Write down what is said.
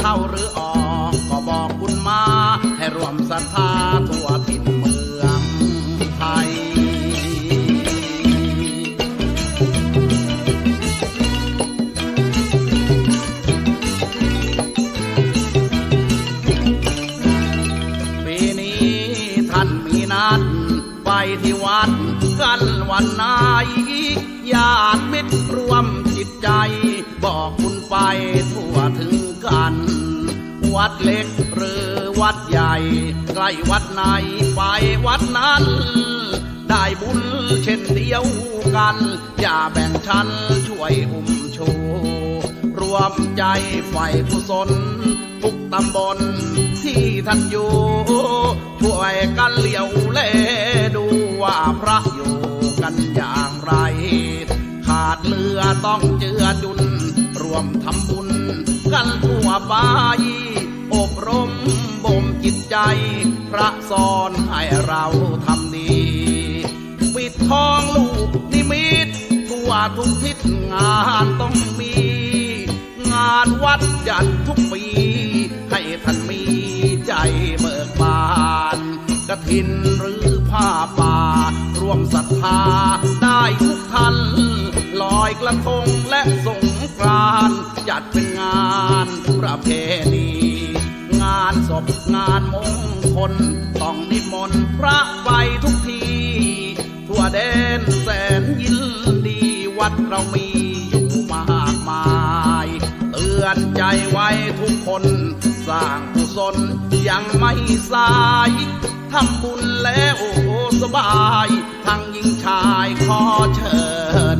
เข้าหรือออกก็บอกคุณมา ให้รวมศรัทธาตัวถิ่นเมืองไทย ปีนี้ท่านมีนัดไปที่วัดกันวันไหนญาติ วัดเล็กหรือวัดใหญ่ ใกล้วัดไหนไปวัดนั้น ได้บุญเช่นเดียวกัน อย่าแบ่งชั้นช่วยอุ้มชูรวมใจไฟผู้สนทุกตำบลที่ท่านอยู่ช่วยกันเลี้ยวแลดูว่าพระอยู่กันอย่างไร ขาดเรือต้องเจือจุน รวมทำบุญกันทั่วไป รมบ่มจิตใจ พระสอนให้เราทำดี ปิดทองลูกนิมิตทั่วทุกทิศงานต้องมี งานวัดจัดทุกปี ให้ท่านมีใจเบิกบานกระถินหรือผ้าป่ารวมศรัทธาได้ทุกท่านลอยกระทงและสงกรานจัดเป็นงานประเพณีานศพงานมงคล ต้องนิมนต์พระไปทุกที ทั่วแดนแสนยินดีวัดเรามีอยู่มากมาย เตือนใจไว้ทุกคน สร้างกุศลยังไม่สายทำบุญแล้วสบาย ทั้งหญิงชายขอเชิญ